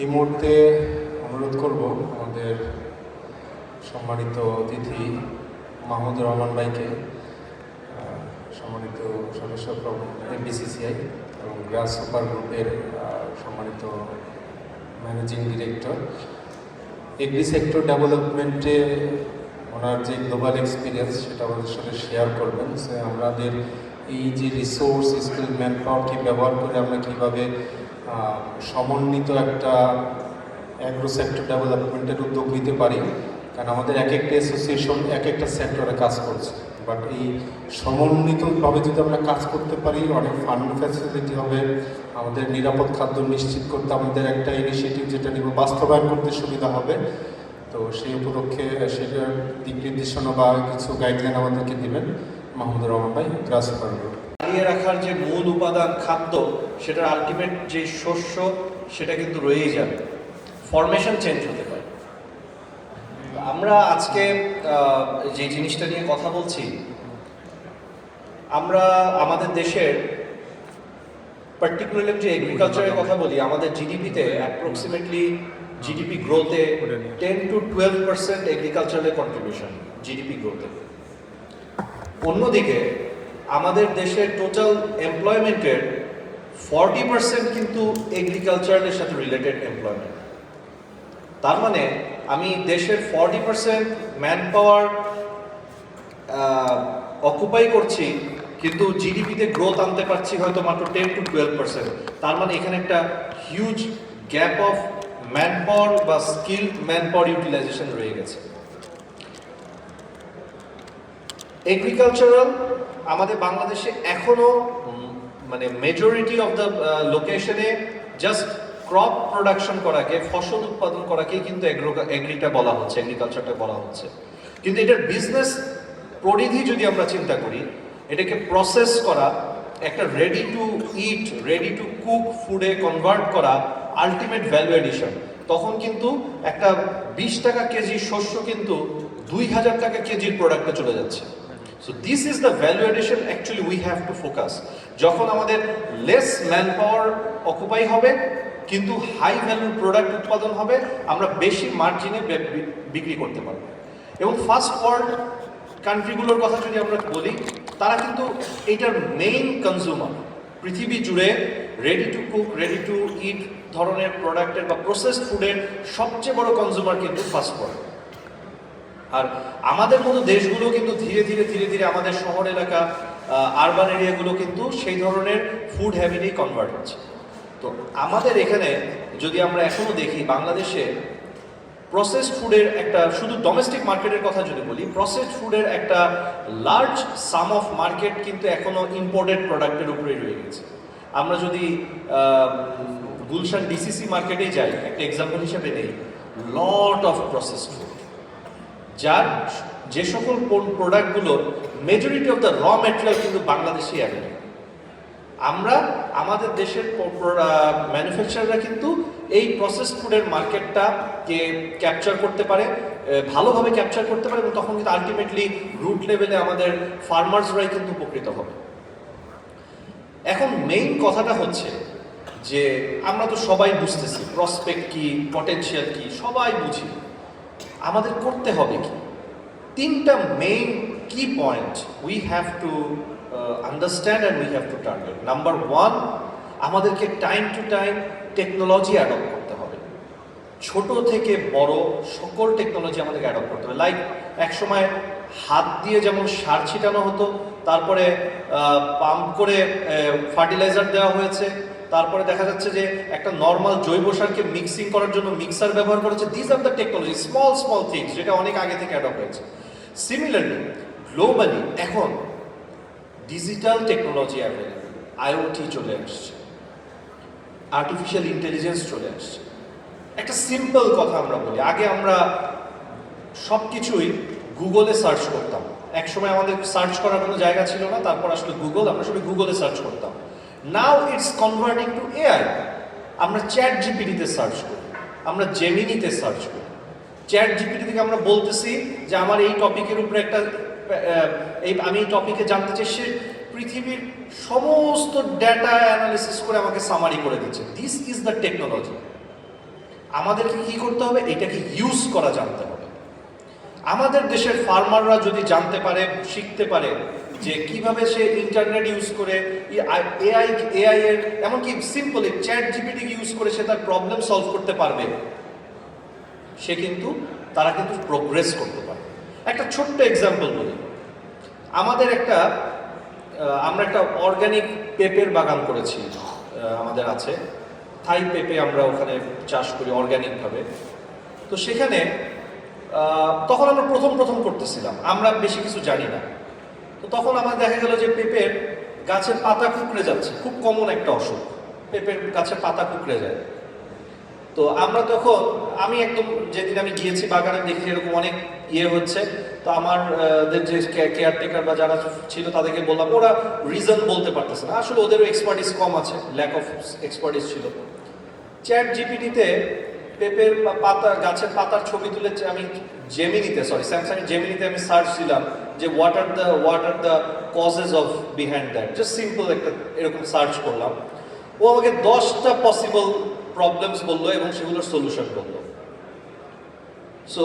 এই মুহূর্তে অনুরোধ করব আমাদের সম্মানিত অতিথি মাহমুদুর রহমান ভাইকে সম্মানিত সদস্য এমবিসিসিআই এবং গ্রাস সুপার গ্রুপের সম্মানিত ম্যানেজিং ডিরেক্টর এগ্রি সেক্টর ডেভেলপমেন্টে ওনার যে গ্লোবাল এক্সপিরিয়েন্স সেটা আমাদের সাথে শেয়ার করবেন। সে আমাদের এই যে রিসোর্স স্কিল ম্যান পাওয়ারকে ব্যবহার করে আমরা কীভাবে সমন্বিত একটা অ্যাগ্রো সেক্টর ডেভেলপমেন্টের উদ্যোগ নিতে পারি। কারণ আমাদের এক একটা অ্যাসোসিয়েশন এক একটা সেক্টরে কাজ করছে। বাট এই সমন্বিতভাবে যদি আমরা কাজ করতে পারি, অনেক ফান্ড ফ্যাসিলিটি হবে। আমাদের নিরাপদ খাদ্য নিশ্চিত করতে আমাদের একটা ইনিশিয়েটিভ যেটা নিব, বাস্তবায়ন করতে সুবিধা হবে। তো সেই উপলক্ষে, সেটার দিক নির্দেশনা বা কিছু গাইডলাইন আমাদেরকে দিবেন। মাহমুদুর রহমান ভাই গ্রাস চালিয়ে রাখার যে মূল উপাদান খাদ্য, সেটার আলটিমেট যে শস্য, সেটা কিন্তু রয়েই যাবে। ফরমেশন চেঞ্জ হতে পারে। আমরা আজকে যে জিনিসটা নিয়ে কথা বলছি, আমরা আমাদের দেশের পার্টিকুলারলি যে এগ্রিকালচারের কথা বলি, আমাদের জিডিপিতে অ্যাপ্রক্সিমেটলি জিডিপি গ্রোথে টেন টু টুয়েলভ পার্সেন্ট এগ্রিকালচারের কন্ট্রিবিউশন জিডিপি গ্রোথে অন্যদিকে আমাদের দেশের টোটাল এমপ্লয়মেন্টের ফর্টি পার্সেন্ট কিন্তু এগ্রিকালচারের সাথে রিলেটেড এমপ্লয়মেন্ট তার মানে আমি দেশের forty percent man power occupy করছি, কিন্তু জিডিপিতে গ্রোথ আনতে পারছি হয়তো মাত্র টেন টু টুয়েলভ পার্সেন্ট তার মানে এখানে একটা huge gap of man power বা স্কিল ম্যান পাওয়ার ইউটিলাইজেশন রয়ে গেছে। এগ্রিকালচারাল আমাদের বাংলাদেশে এখনও মানে মেজরিটি অফ দ্য লোকেশনে জাস্ট ক্রপ প্রোডাকশন করাকে, ফসল উৎপাদন করাকেই কিন্তু এগ্রো এগ্রিটা বলা হচ্ছে এগ্রিকালচারটা বলা হচ্ছে। কিন্তু এটার বিজনেস পরিধি যদি আমরা চিন্তা করি, এটাকে প্রসেস করা, একটা ready to eat ready to cook ফুডে কনভার্ট করা আলটিমেট ভ্যালু এডিশন তখন কিন্তু একটা বিশ টাকা কেজি শস্য কিন্তু দুই হাজার টাকা কেজির প্রোডাক্টে চলে যাচ্ছে। So this is the value addition actually we have to focus যখন আমাদের লেস ম্যান পাওয়ার অকুপাই হবে, কিন্তু হাই ভ্যালুর প্রোডাক্ট উৎপাদন হবে, আমরা বেশি মার্জিনে বিক্রি করতে পারব। এবং ফার্স্ট ওয়ার্ল্ড কান্ট্রিগুলোর কথা যদি আমরা বলি, তারা কিন্তু এইটার মেইন কনজিউমার পৃথিবী জুড়ে ready to cook ready to eat ধরনের প্রোডাক্টের বা প্রসেসড ফুডের সবচেয়ে বড় কনজিউমার কিন্তু ফার্স্ট ওয়ার্ল্ড আর আমাদের মতো দেশগুলো কিন্তু ধীরে ধীরে ধীরে ধীরে আমাদের শহর এলাকা আরবান এরিয়াগুলো কিন্তু সেই ধরনের ফুড হ্যাবিটেই কনভার্ট হচ্ছে। তো আমাদের এখানে যদি আমরা এখনও দেখি, বাংলাদেশে প্রসেসড ফুডের একটা, শুধু ডোমেস্টিক মার্কেটের কথা যদি বলি প্রসেসড ফুডের একটা লার্জ সাম অফ মার্কেট কিন্তু এখনও ইম্পোর্টেড প্রোডাক্টের উপরেই রয়ে গেছে। আমরা যদি গুলশান ডিসিসি মার্কেটেই যাই, একটা এক্সাম্পল হিসেবে নেই লট অফ প্রসেসড ফুড যার যে সকল প্রোডাক্টগুলো majority of the raw material কিন্তু বাংলাদেশেই অ্যাভেলেবল আমরা আমাদের দেশের ম্যানুফ্যাকচারাররা কিন্তু এই প্রসেস ফুডের মার্কেটটাকে ক্যাপচার করতে পারে ভালোভাবে ক্যাপচার করতে পারে এবং তখন কিন্তু আলটিমেটলি রুট লেভেলে আমাদের ফার্মার্সরাই কিন্তু উপকৃত হবে। এখন মেইন কথাটা হচ্ছে যে আমরা তো সবাই বুঝতেছি প্রসপেক্ট কি পটেনশিয়াল কি, সবাই বুঝি। আমাদের করতে হবে কি? তিনটা মেইন কি point we have to understand and we have to target number one আমাদেরকে time to time technology adopt করতে হবে। ছোট থেকে বড় সকল টেকনোলজি আমাদেরকে অ্যাডপ্ট করতে হবে। লাইক এক সময় হাত দিয়ে যেমন সার ছিটানো হতো, তারপরে পাম্প করে ফার্টিলাইজার দেওয়া হয়েছে তারপরে দেখা যাচ্ছে যে একটা নর্মাল জৈব সারকে মিক্সিং করার জন্য মিক্সার ব্যবহার করেছে this are the technology small small things যেটা অনেক আগে থেকে অ্যাডপ্ট হয়েছে। সিমিলারলি গ্লোবালি এখন ডিজিটাল টেকনোলজি অ্যাভেলেবল আইওটি চলে আসছে। আর্টিফিশিয়াল ইন্টেলিজেন্স চলে আসছে। একটা সিম্পল কথা আমরা বলি। আগে আমরা সব কিছুই গুগলে সার্চ করতাম। এক সময় আমাদের সার্চ করার কোনো জায়গা ছিল না, তারপর আসলে গুগল আমরা সবাই গুগলে সার্চ করতাম। Now it's converting to AI আমরা চ্যাট জিপিটিতে সার্চ করি, আমরা জেমিনিতে সার্চ করি। চ্যাট জিপিটি থেকে আমরা বলতেছি যে আমার এই টপিকের উপরে একটা এই, আমি এই টপিকে জানতে চাই, সে পৃথিবীর সমস্ত ডেটা অ্যানালিসিস করে আমাকে সামারি করে দিচ্ছে। দিস ইজ দ্য টেকনোলজি আমাদেরকে কি করতে হবে? এটাকে ইউজ করা জানতে হবে। আমাদের দেশের ফার্মাররা যদি জানতে পারে, শিখতে পারে যে কীভাবে সে ইন্টারনেট ইউজ করে এআই এআই এর, এমনকি সিম্পল চ্যাট জিপিটি ইউজ করে সে তার প্রবলেম সলভ করতে পারবে। সে কিন্তু, তারা কিন্তু প্রোগ্রেস করতে পারে একটা ছোট্ট এক্সাম্পল বলি। আমাদের একটা আমরা একটা অর্গানিক পেঁপের বাগান করেছি আমাদের আছে। থাই পেঁপে আমরা ওখানে চাষ করি অর্গানিকভাবে তো সেখানে তখন আমরা প্রথম প্রথম করতেছিলাম। আমরা বেশি কিছু জানি না। তো তখন আমার দেখা গেল যে পেঁপের গাছের পাতা কুকড়ে যাচ্ছে। খুব কমন একটা অসুখ। পেঁপের গাছের পাতা কুকড়ে যায়। তো আমরা তখন আমি একদম যেদিন আমি গিয়েছি বাগানে দেখি এরকম অনেক ইয়ে হচ্ছে। তো আমার আহ, দের যে কেয়ারটেকার বা যারা ছিল তাদেরকে বললাম ওরা রিজন বলতে পারতেছে না। আসলে ওদেরও এক্সপার্টিস কম আছে ল্যাক অফ এক্সপার্টিস ছিল। চ্যাট জিপিটিতে পেঁপের পাতা, গাছের পাতার ছবি তুলে আমি জেমিনিতে সরি স্যামসাং জেমিনিতে আমি সার্চ দিলাম যে what are the what are the causes of behind that just simple একটা এরকম সার্চ করলাম। ও আমাকে দশটা পসিবল প্রবলেমস বলল এবং সেগুলোর সলিউশন বলল। সো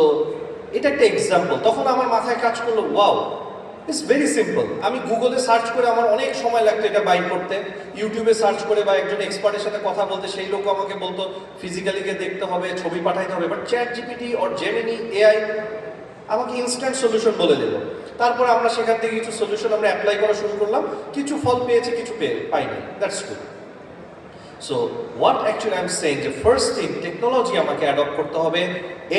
এটা একটা এক্সাম্পল তখন আমার মাথায় কাজ করল ওয়াও ইটস ভেরি সিম্পল আমি গুগলে সার্চ করে আমার অনেক সময় লাগতো এটা বাই করতে। ইউটিউবে সার্চ করে বা একজন এক্সপার্টের সাথে কথা বলতে, সেই লোক আমাকে বলতো ফিজিক্যালি গিয়ে দেখতে হবে, ছবি পাঠাইতে হবে। But chat GPT or Gemini AI আমাকে ইনস্ট্যান্ট সলিউশন বলে দিল। তারপর আমরা সেখান থেকে কিছু সলিউশন আমরা অ্যাপ্লাই করা শুরু করলাম। কিছু ফল পেয়েছি, কিছু পেয়ে পাইনি। That's good so what actually I am saying যে ফার্স্ট থিং টেকনোলজি আমাকে অ্যাডপ্ট করতে হবে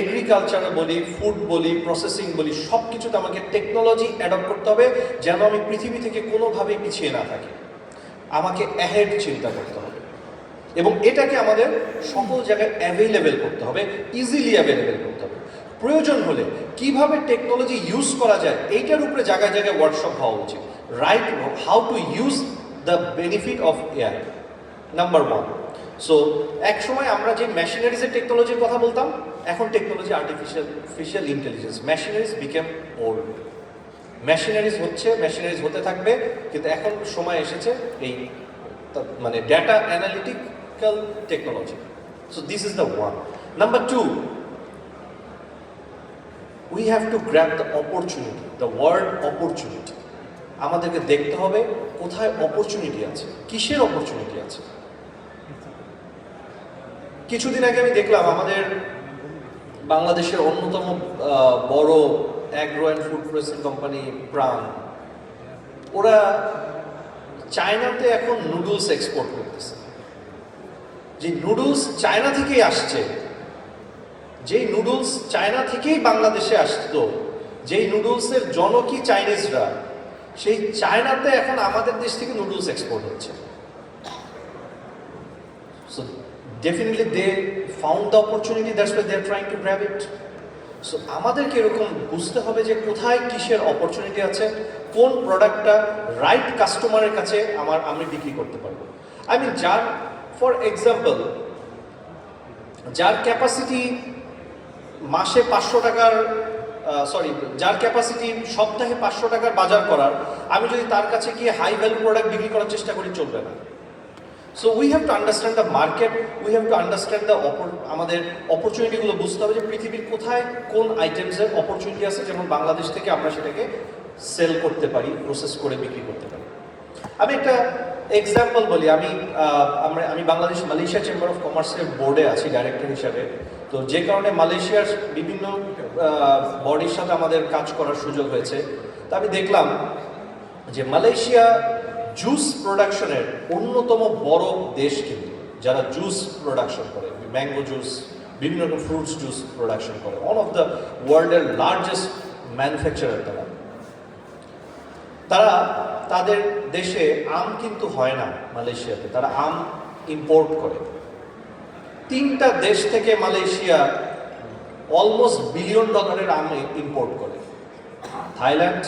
এগ্রিকালচারে বলি ফুড বলি প্রসেসিং বলি সব কিছুতে আমাকে টেকনোলজি অ্যাডপ্ট করতে হবে, যেন আমি পৃথিবী থেকে কোনোভাবেই পিছিয়ে না থাকি। আমাকে অ্যাহেড চিন্তা করতে হবে। এবং এটাকে আমাদের সকল জায়গায় অ্যাভেলেবেল করতে হবে ইজিলি অ্যাভেলেবেল করতে হবে। প্রয়োজন হলে কীভাবে টেকনোলজি ইউজ করা যায়, এইটার উপরে জায়গায় জায়গায় ওয়ার্কশপ হওয়া উচিত। Right how to use the benefit of AI number one so এক সময় আমরা যে মেশিনারিজের টেকনোলজির কথা বলতাম, এখন technology artificial ফিশিয়াল intelligence machineries became old machineries হচ্ছে মেশিনারিজ হতে থাকবে, কিন্তু এখন সময় এসেছে এই মানে data analytical technology so this is the one number two we have to grab the opportunity the word opportunity আমাদেরকে দেখতে হবে কোথায় অপরচুনিটি আছে, কিসের অপরচুনিটি আছে? কিছুদিন আগে আমি দেখলাম আমাদের বাংলাদেশের অন্যতম বড় agro and food processing company Pran ওরা চায়নাতে এখন নুডলস এক্সপোর্ট করতেছে। যে নুডলস চায়না থেকেই আসছে, যেই নুডলস চায়না থেকেই বাংলাদেশে আসতো, যেই নুডলসের জনকই চাইনিজরা সেই চায়নাতে এখন আমাদের দেশ থেকে নুডলস এক্সপোর্ট হচ্ছে so definitely they found the opportunity that's why they are trying to grab it so আমাদেরকে এরকম বুঝতে হবে যে কোথায় কিসের অপরচুনিটি আছে, কোন প্রোডাক্টটা রাইট কাস্টমারের কাছে আমার, আমি বিক্রি করতে পারব। আই মিন যার ফর এক্সাম্পল যার ক্যাপাসিটি মাসে পাঁচশো টাকার সরি যার ক্যাপাসিটি সপ্তাহে পাঁচশো টাকার বাজার করার, আমি যদি তার কাছে গিয়ে হাই ভ্যালু প্রোডাক্ট বিক্রি করার চেষ্টা করি, চলবে না। So we have to understand the market we have to understand the আমাদের অপরচুনিটিগুলো বুঝতে হবে যে পৃথিবীর কোথায় কোন আইটেমসের অপরচুনিটি আছে যেমন বাংলাদেশ থেকে আমরা সেটাকে সেল করতে পারি প্রসেস করে বিক্রি করতে পারি। আমি একটা এক্সাম্পল বলি, আমি আমরা, আমি বাংলাদেশ মালয়েশিয়া চেম্বার অফ কমার্সের বোর্ডে আছি ডাইরেক্টর হিসাবে। তো যে কারণে মালয়েশিয়ার বিভিন্ন বডির সাথে আমাদের কাজ করার সুযোগ হয়েছে। তা আমি দেখলাম যে মালয়েশিয়া জুস প্রোডাকশনের অন্যতম বড় দেশ কিন্তু, যারা জুস প্রোডাকশন করে ম্যাঙ্গো জুস বিভিন্ন রকম ফ্রুটস জুস প্রোডাকশন করে। ওয়ান অফ দ্য ওয়ার্ল্ডের লার্জেস্ট ম্যানুফ্যাকচারার তারা। তারা তাদের দেশে আম কিন্তু হয় না মালয়েশিয়াতে, তারা আম ইম্পোর্ট করে। তিনটা দেশ থেকে মালয়েশিয়া অলমোস্ট বিলিয়ন ডলারের আম ইম্পোর্ট করে। Thailand,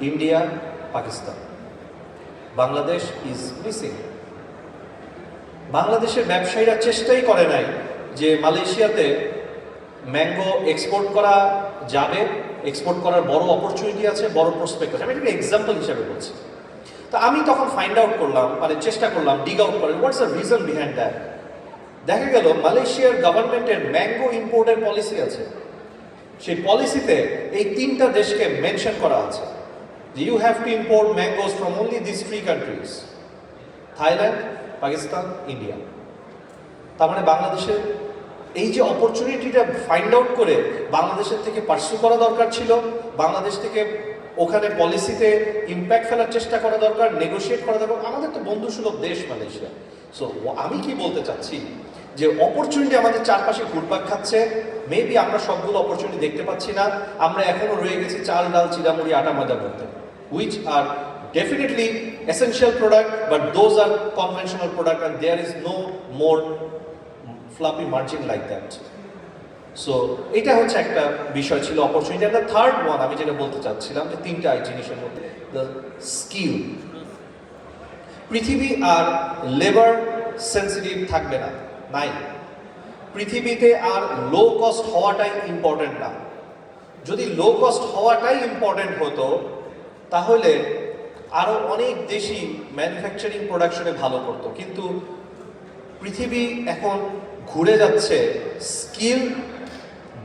India, Pakistan. Bangladesh is missing বাংলাদেশের ব্যবসায়ীরা চেষ্টাই করে নাই যে মালয়েশিয়াতে ম্যাঙ্গো এক্সপোর্ট করা যাবে এক্সপোর্ট করার বড় অপরচুনিটি আছে, বড় প্রসপেক্ট আছে। আমি একটা এক্সাম্পল হিসাবে বলছি। তো আমি তখন ফাইন্ড আউট করলাম মানে চেষ্টা করলাম ডিগ আউট করেন what's the reason behind that দেখা গেল মালয়েশিয়ার গভর্নমেন্টের ম্যাঙ্গো ইম্পোর্টের পলিসি আছে। সেই পলিসিতে এই তিনটা দেশকে মেনশন করা আছে। You have to import mangoes from only this three countries Thailand Pakistan India তার মানে বাংলাদেশের এই যে অপরচুনিটিটা ফাইন্ড আউট করে বাংলাদেশের থেকে পার্সু করা দরকার ছিল, বাংলাদেশ থেকে ওখানে পলিসিতে ইম্প্যাক্ট ফেলার চেষ্টা করা দরকার নেগোশিয়েট করা দরকার, আমাদের তো বন্ধুসুলভ দেশ মালয়েশিয়া। সো আমি কি বলতে চাচ্ছি যে অপরচুনিটি আমাদের চারপাশে ঘুরপাক খাচ্ছে মেবি আমরা সবগুলো অপরচুনিটি দেখতে পাচ্ছি না, আমরা এখনও রয়ে গেছি চাল, ডাল চিরামুড়ি আটা ময়দার মধ্যে which are definitely essential product, but those are conventional product and there is no more floppy margin like that so এটা হচ্ছে একটা বিষয় ছিল অপরচুনিটি একটা থার্ড ওয়ান আমি যেটা বলতে চাচ্ছিলাম যে তিনটা জিনিসের মধ্যে দ্য স্কিল পৃথিবী আর লেবার সেন্সিটিভ থাকবে না, নাই। পৃথিবীতে আর লো কস্ট হওয়াটাই ইম্পর্টেন্ট না। যদি লো কস্ট হওয়াটাই ইম্পর্টেন্ট হতো তাহলে আরও অনেক দেশই ম্যানুফ্যাকচারিং প্রোডাকশনে ভালো করতো। কিন্তু পৃথিবী এখন ঘুরে যাচ্ছে স্কিল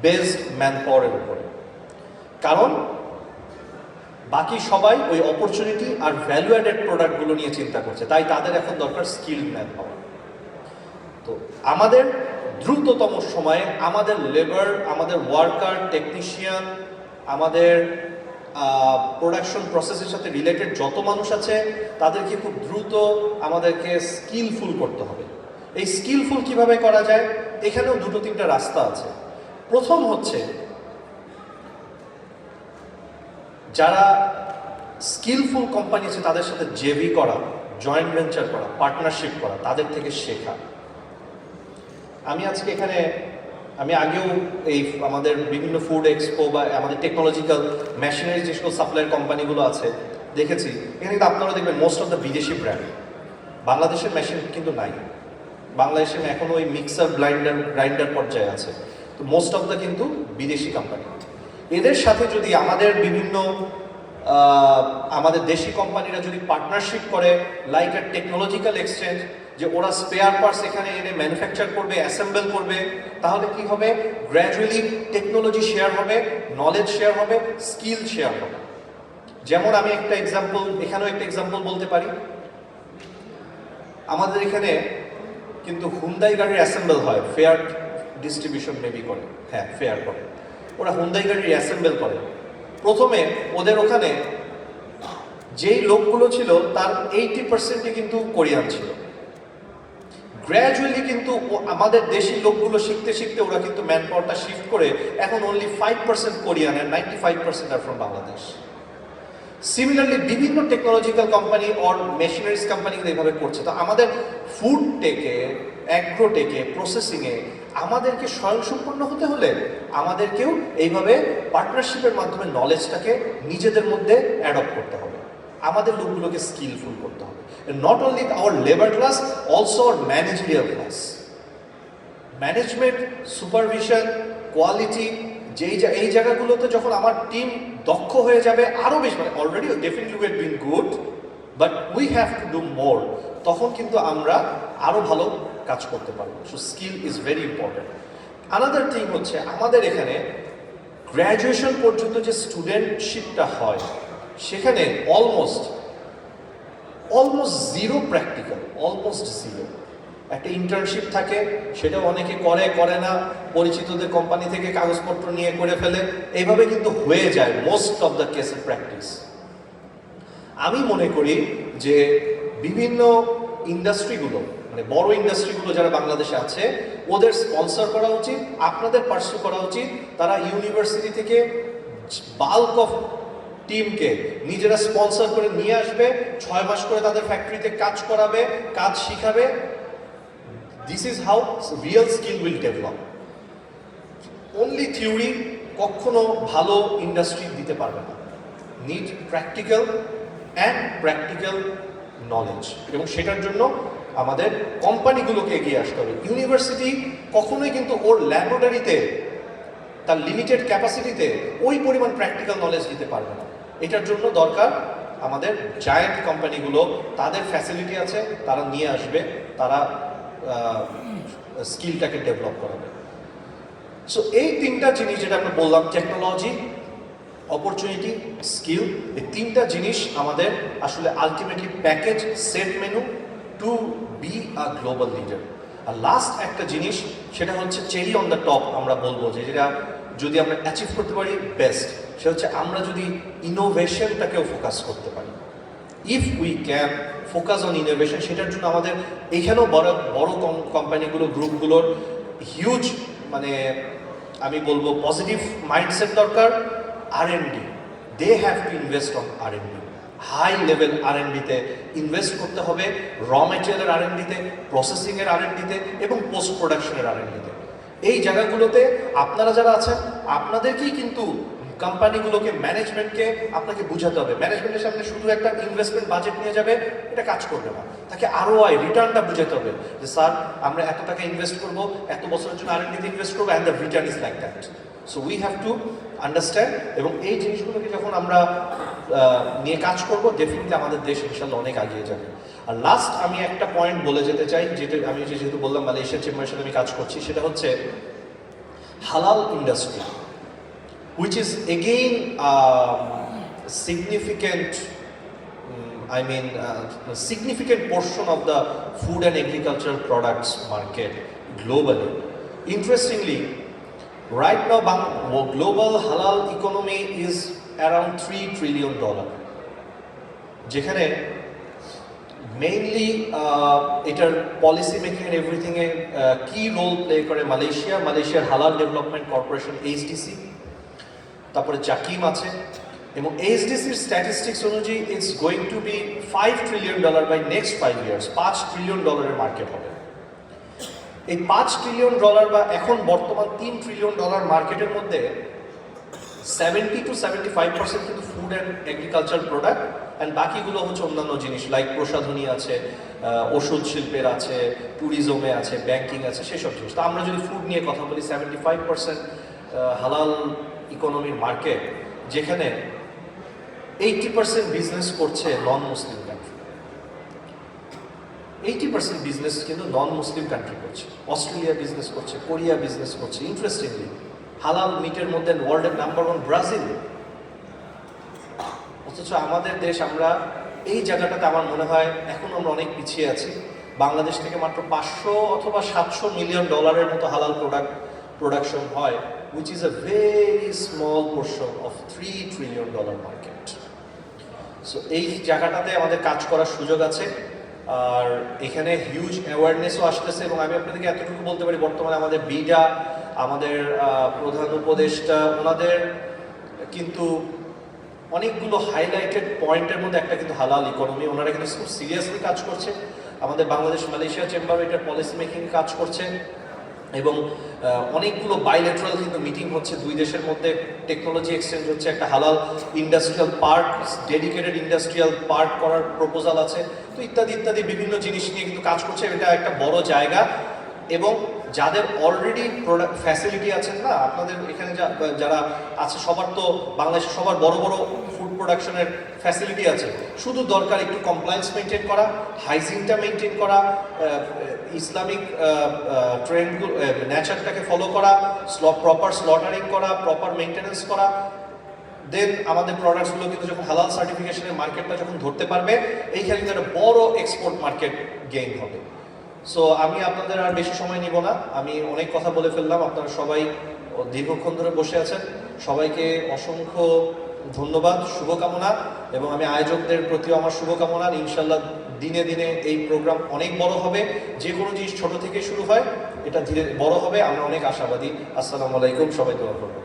বেসড ম্যান পাওয়ারের উপরে। কারণ বাকি সবাই ওই অপরচুনিটি আর ভ্যালু অ্যাডেড প্রোডাক্টগুলো নিয়ে চিন্তা করছে। তাই তাদের এখন দরকার স্কিল ম্যান পাওয়ার তো আমাদের দ্রুততম সময়ে আমাদের লেবার আমাদের ওয়ার্কার টেকনিশিয়ান আমাদের প্রোডাকশন প্রসেসের সাথে রিলেটেড যত মানুষ আছে, তাদেরকে খুব দ্রুত আমাদেরকে স্কিলফুল করতে হবে। এই স্কিলফুল কীভাবে করা যায়? এখানেও দুটো তিনটা রাস্তা আছে। প্রথম হচ্ছে, যারা স্কিলফুল কোম্পানি আছে, তাদের সাথে জেভি করা জয়েন্ট ভেঞ্চার করা পার্টনারশিপ করা, তাদের থেকে শেখা। আমি আজকে এখানে আমি আগেও এই আমাদের বিভিন্ন ফুড এক্সপো বা আমাদের টেকনোলজিক্যাল মেশিনারি যে সকল সাপ্লাইয়ের কোম্পানিগুলো আছে, দেখেছি। এখানে কিন্তু আপনারা দেখবেন মোস্ট অফ দ্য বিদেশি ব্র্যান্ড বাংলাদেশের মেশিন কিন্তু নাই। বাংলাদেশে এখন ওই মিক্সার ব্লাইন্ডার গ্রাইন্ডার পর্যায়ে আছে। তো মোস্ট অফ দ্য কিন্তু বিদেশি কোম্পানি এদের সাথে যদি আমাদের বিভিন্ন আমাদের দেশি কোম্পানিরা যদি পার্টনারশিপ করে লাইক আ টেকনোলজিক্যাল এক্সচেঞ্জ যে ওরা স্পেয়ার পার্টস এখানে এনে ম্যানুফ্যাকচার করবে অ্যাসেম্বল করবে, তাহলে কি হবে? গ্র্যাজুয়ালি টেকনোলজি শেয়ার হবে নলেজ শেয়ার হবে স্কিল শেয়ার হবে। যেমন আমি একটা এক্সাম্পল এখানেও একটা এক্সাম্পল বলতে পারি। আমাদের এখানে কিন্তু হুন্দাই গাড়ির অ্যাসেম্বল হয় ফেয়ার ডিস্ট্রিবিউশন মেবি করে। হ্যাঁ ফেয়ার করে। ওরা হুন্দাই গাড়ির অ্যাসেম্বল করে। প্রথমে ওদের ওখানে যেই লোকগুলো ছিল, তার এইটি পার্সেন্টই কিন্তু কোরিয়ান ছিল। গ্র্যাজুয়ালি কিন্তু আমাদের দেশি লোকগুলো শিখতে শিখতে ওরা কিন্তু ম্যান পাওয়ারটা শিফট করে এখন only five percent Korean R ninety five percent are from Bangladesh similarly বিভিন্ন technological company or machineries company এইভাবে করছে। তো আমাদের ফুড টেকে অ্যাগ্রো টেকে প্রসেসিংয়ে আমাদেরকে স্বয়ংসম্পূর্ণ হতে হলে আমাদেরকেও এইভাবে পার্টনারশিপের মাধ্যমে নলেজটাকে নিজেদের মধ্যে অ্যাডপ্ট করতে হবে। আমাদের লোকগুলোকে স্কিলফুল করতে হবে। Not only our labour class also our managerial class management supervision quality যেই এই জায়গাগুলোতে যখন আমার টিম দক্ষ হয়ে যাবে আরও বেশি মানে already definitely we been good but we have to do more তখন কিন্তু আমরা আরও ভালো কাজ করতে পারব। So skill is very important another thing হচ্ছে, আমাদের এখানে গ্র্যাজুয়েশন পর্যন্ত যে স্টুডেন্টশিপটা হয় সেখানে almost almost zero practical almost zero একটা ইন্টার্নশিপ থাকে, সেটা অনেকে করে করে না। পরিচিতদের কোম্পানি থেকে কাগজপত্র নিয়ে করে ফেলে। এইভাবে কিন্তু হয়ে যায় মোস্ট অফ দ্য কেসের প্র্যাকটিস আমি মনে করি যে বিভিন্ন ইন্ডাস্ট্রিগুলো মানে বড় ইন্ডাস্ট্রিগুলো যারা বাংলাদেশে আছে, ওদের স্পন্সর করা উচিত, আপনাদের পার্সু করা উচিত। তারা ইউনিভার্সিটি থেকে বাল্ক অফ টিমকে নিজেরা স্পন্সর করে নিয়ে আসবে, ছয় মাস করে তাদের ফ্যাক্টরিতে কাজ করাবে, কাজ শিখাবে। This is how real skill will develop only theory কখনো ভালো ইন্ডাস্ট্রি দিতে পারবে না। Need practical and practical knowledge এবং সেটার জন্য আমাদের কোম্পানিগুলোকে এগিয়ে আসতে হবে। ইউনিভার্সিটি কখনোই কিন্তু ওর ল্যাবরেটরিতে তার লিমিটেড ক্যাপাসিটিতে ওই পরিমাণ প্র্যাকটিক্যাল নলেজ দিতে পারবে না। এটার জন্য দরকার আমাদের জায়ান্ট কোম্পানিগুলো তাদের ফ্যাসিলিটি আছে, তারা নিয়ে আসবে, তারা স্কিলটাকে ডেভেলপ করাবে। সো এই তিনটা জিনিস যেটা আমরা বললাম টেকনোলজি অপরচুনিটি স্কিল এই তিনটা জিনিস আমাদের আসলে ultimately package set menu to be a global leader R last একটা জিনিস, সেটা হচ্ছে চেরি অন দ্য টপ আমরা বলব, যে যেটা যদি আমরা অ্যাচিভ করতে পারি বেস্ট সেটা হচ্ছে আমরা যদি ইনোভেশনটাকেও ফোকাস করতে পারি। If we can focus on innovation সেটার জন্য আমাদের এইখানেও বড় বড় কোম্পানিগুলো গ্রুপগুলোর হিউজ মানে আমি বলব পজিটিভ মাইন্ডসেট দরকার R N D they have to invest on R N D high level R N ডিতে ইনভেস্ট করতে হবে র মেটেরিয়ালের আর এন ডিতে প্রসেসিংয়ের আর এন ডিতে এবং পোস্ট প্রোডাকশনের আর এন ডিতে এই জায়গাগুলোতে আপনারা যারা আছেন, আপনাদেরকেই কিন্তু কোম্পানিগুলোকে ম্যানেজমেন্টকে আপনাকে বুঝাতে হবে। ম্যানেজমেন্টের সামনে শুধু একটা ইনভেস্টমেন্ট বাজেট নিয়ে যাবে, এটা কাজ করবে না। তাকে আরও আই রিটার্নটা বুঝাতে হবে যে, স্যার, আমরা এত টাকা ইনভেস্ট করব, এত বছরের জন্য আর ইনভেস্ট করব and the return is like that so we have to understand এবং এই জিনিসগুলোকে যখন আমরা নিয়ে কাজ করব ডেফিনেটলি আমাদের দেশ ইনশাল্লাহ অনেক এগিয়ে যাবে। আর লাস্ট আমি একটা পয়েন্ট বলে যেতে চাই, যেটা আমি যেহেতু বললাম, মালয়েশিয়ার চেম্বারের সাথে আমি কাজ করছি, সেটা হচ্ছে হালাল industry which is again um, significant mm, I mean uh, a significant portion of the food and agricultural products market globally interestingly right now global halal economy is around 3 trillion dollar এটার policy making এর everything এ কি role play করে Malaysia মালয়েশিয়ার হালাল development corporation HDC তারপরে জাকিম আছে, এবং এইচডিসির স্ট্যাটিস্টিক্স অনুযায়ী it's going to be five trillion dollar by next five years পাঁচ ট্রিলিয়ন ডলারের মার্কেট হবে। এই পাঁচ ট্রিলিয়ন ডলার বা এখন বর্তমান তিন ট্রিলিয়ন ডলার মার্কেটের মধ্যে seventy to seventy five percent কিন্তু food and agriculture product and বাকিগুলো হচ্ছে অন্যান্য জিনিস লাইক প্রসাধনী আছে ওষুধ শিল্পের আছে ট্যুরিজমে আছে ব্যাংকিং আছে, সেসব জিনিস। তো আমরা যদি ফুড নিয়ে কথা বলি সেভেন্টি ফাইভ পার্সেন্ট হালাল ইকোনমির মার্কেট যেখানে এইটি পার্সেন্ট বিজনেস করছে non Muslim country eighty percent business কিন্তু নন মুসলিম কান্ট্রি করছে। অস্ট্রেলিয়া বিজনেস করছে কোরিয়া বিজনেস করছে। ইন্টারেস্টিংলি হালাল মিটের মধ্যে ওয়ার্ল্ডের নাম্বার ওয়ান ব্রাজিল অথচ আমাদের দেশ, আমরা এই জায়গাটাতে আমার মনে হয় এখন আমরা অনেক পিছিয়ে আছি। বাংলাদেশ থেকে মাত্র পাঁচশো অথবা সাতশো মিলিয়ন ডলারের মতো হালাল প্রোডাক্ট প্রোডাকশন হয় which is a very small portion of three trillion dollar market so এই জায়গাটাতে আমাদের কাজ করার সুযোগ আছে, আর এখানে হিউজ অ্যাওয়ারনেসও আসতেছে, এবং আমি আপনাদেরকে এতটুকু বলতে পারি, বর্তমানে আমাদের বিডা, আমাদের প্রধান উপদেষ্টা, ওনাদের কিন্তু অনেকগুলো হাইলাইটেড পয়েন্টের মধ্যে একটা কিন্তু হালাল ইকোনমি ওনারা কিন্তু খুব সিরিয়াসলি কাজ করছে। আমাদের বাংলাদেশ মালয়েশিয়া চেম্বার এটার পলিসি মেকিং কাজ করছে। এবং অনেকগুলো বাইলেটারাল কিন্তু মিটিং হচ্ছে। দুই দেশের মধ্যে টেকনোলজি এক্সচেঞ্জ হচ্ছে। একটা হালাল industrial park dedicated industrial park করার প্রপোজাল আছে। তো ইত্যাদি ইত্যাদি বিভিন্ন জিনিস নিয়ে কিন্তু কাজ করছে। এটা একটা বড় জায়গা। এবং যাদের অলরেডি প্রোডাক্ট ফ্যাসিলিটি আছেন না, আপনাদের এখানে যারা আছে, সবার তো বাংলাদেশের সবার বড় বড় ফুড প্রোডাকশনের ফ্যাসিলিটি আছে। শুধু দরকার একটু কমপ্লায়েন্স মেনটেন করা হাইজিনটা মেনটেন করা ইসলামিক ট্রেন্ডগুলো ন্যাচারটাকে ফলো করা প্রপার স্লটারিং করা প্রপার মেনটেনেন্স করা। দেন আমাদের প্রোডাক্টসগুলো কিন্তু যখন হালাল সার্টিফিকেশনের মার্কেটটা যখন ধরতে পারবে, এইখানে কিন্তু একটা বড় এক্সপোর্ট মার্কেট গেইন হবে। সো আমি আপনাদের আর বেশি সময় নিব না। আমি অনেক কথা বলে ফেললাম। আপনারা সবাই দীর্ঘক্ষণ ধরে বসে আছেন। সবাইকে অসংখ্য ধন্যবাদ। শুভকামনা। এবং আমি আয়োজকদের প্রতিও আমার শুভকামনা। ইনশাল্লাহ দিনে দিনে এই প্রোগ্রাম অনেক বড় হবে। যে কোনো জিনিস ছোট থেকে শুরু হয়, এটা ধীরে বড় হবে। আমরা অনেক আশাবাদী। আসসালামু আলাইকুম, সবাই দোয়া করবেন।